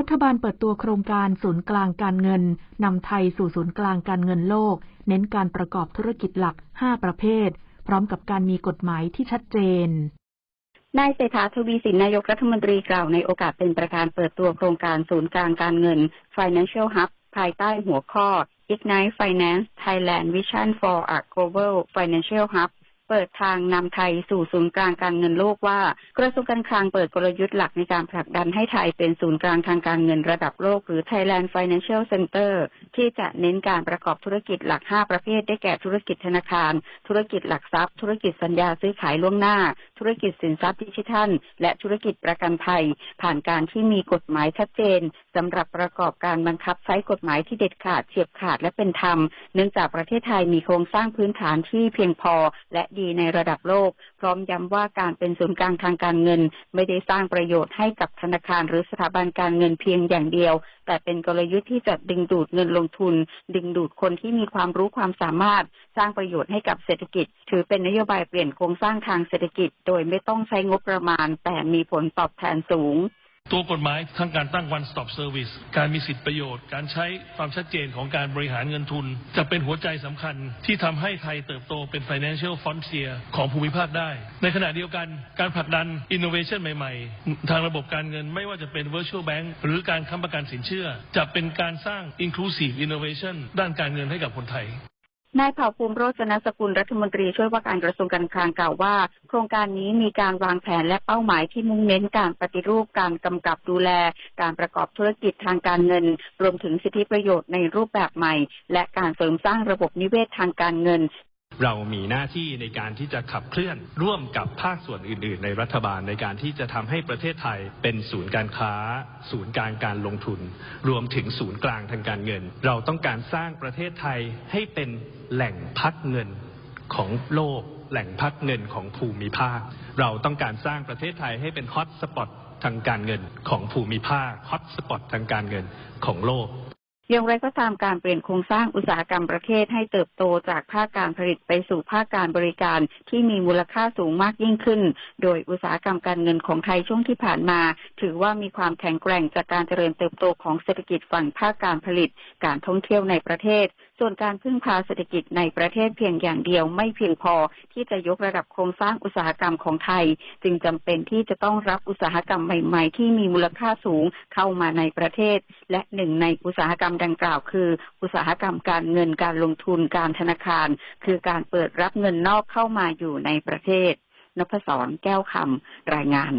รัฐบาลเปิดตัวโครงการศูนย์กลางการเงินนำไทยสู่ศูนย์กลางการเงินโลก เน้นการประกอบธุรกิจหลัก 5 ประเภท พร้อมกับการมีกฎหมายที่ชัดเจนนายเศรษฐาทวีสินนายกรัฐมนตรีกล่าวในโอกาสเป็นประธานเปิดตัวโครงการศูนย์กลางการเงิน Financial Hub ภายใต้หัวข้อ Ignite Finance Thailand Vision for a Global Financial Hub เปิดทางนำไทยสู่ศูนย์กลางการเงินโลกว่า กระทรวงการคลังเปิดกลยุทธ์หลักในการผลักดันให้ไทยเป็นศูนย์กลางทางการเงินระดับโลก หรือ Thailand Financial Center ที่จะเน้นการประกอบธุรกิจหลัก 5 ประเภทได้แก่ธุรกิจธนาคาร ธุรกิจหลักทรัพย์ ธุรกิจสัญญาซื้อขายล่วงหน้า ธุรกิจสินทรัพย์ดิจิทัล และธุรกิจประกันภัย ผ่านการที่มีกฎหมายชัดเจนสำหรับประกอบการบังคับใช้กฎหมายที่เด็ดขาดเฉียบขาดและเป็นธรรม เนื่องจากประเทศไทยมีโครงสร้างพื้นฐานที่เพียงพอและดีในระดับโลก พร้อมย้ำว่าการเป็นศูนย์กลางทางการเงิน ไม่ได้สร้างประโยชน์ให้กับธนาคารหรือสถาบันการเงินเพียงอย่างเดียว แต่เป็นกลยุทธ์ที่จะดึงดูดเงินลงทุน ดึงดูดคนที่มีความรู้ความสามารถ สร้างประโยชน์ให้กับเศรษฐกิจ ถือเป็นนโยบายเปลี่ยนโครงสร้างทางเศรษฐกิจโดยไม่ต้องใช้งบประมาณ แต่มีผลตอบแทนสูง ตัวกฎหมายทั้งการตั้ง one stop service การมีสิทธิประโยชน์ การใช้ความชัดเจนของการบริหารเงินทุน จะเป็นหัวใจสำคัญที่ทำให้ไทยเติบโตเป็น financial frontier ของภูมิภาคได้ ในขณะเดียวกันการผลักดัน innovation ใหม่ ๆ ทางระบบการเงินไม่ว่าจะเป็น virtual bank หรือการค้ำประกันสินเชื่อ จะเป็นการสร้าง inclusive innovation ด้านการเงินให้กับคนไทย นายเผ่าภูมิโรจนสกุลรัฐมนตรีช่วยว่าการกระทรวงการคลังกล่าวว่า โครงการนี้มีการวางแผนและเป้าหมายที่มุ่งเน้นการปฏิรูปการกำกับดูแล การประกอบธุรกิจทางการเงิน รวมถึงสิทธิประโยชน์ในรูปแบบใหม่ และการเสริมสร้างระบบนิเวศทางการเงิน เรามีหน้าที่ในการที่จะขับเคลื่อนร่วมกับภาคส่วนอื่น ๆ ในรัฐบาลในการที่จะทำให้ประเทศไทยเป็นศูนย์การค้า ศูนย์กลางการลงทุน รวมถึงศูนย์กลางทางการเงิน เราต้องการสร้างประเทศไทยให้เป็นแหล่งพักเงินของโลก แหล่งพักเงินของภูมิภาค เราต้องการสร้างประเทศไทยให้เป็นฮอตสปอตทางการเงินของภูมิภาคฮอตสปอตทางการเงินของโลก อย่างไรก็ตามการเปลี่ยนโครงสร้างอุตสาหกรรมประเทศให้เติบโตจากภาคการผลิตไปสู่ภาคการบริการที่มีมูลค่าสูงมากยิ่งขึ้น โดยอุตสาหกรรมการเงินของไทยช่วงที่ผ่านมา ถือว่ามีความแข็งแกร่งจากการเจริญเติบโตของเศรษฐกิจฝั่งภาคการผลิต การท่องเที่ยวในประเทศ ส่วนการพึ่งพาเศรษฐกิจในประเทศเพียงอย่างเดียวไม่เพียงพอที่จะยกระดับโครงสร้างอุตสาหกรรมของไทย จึงจำเป็นที่จะต้องรับอุตสาหกรรมใหม่ ๆ ที่มีมูลค่าสูงเข้ามาในประเทศ และหนึ่งในอุตสาหกรรมดังกล่าวคือ อุตสาหกรรมการเงินการลงทุนการธนาคาร คือการเปิดรับเงินนอกเข้ามาอยู่ในประเทศนพศรแก้วคำรายงาน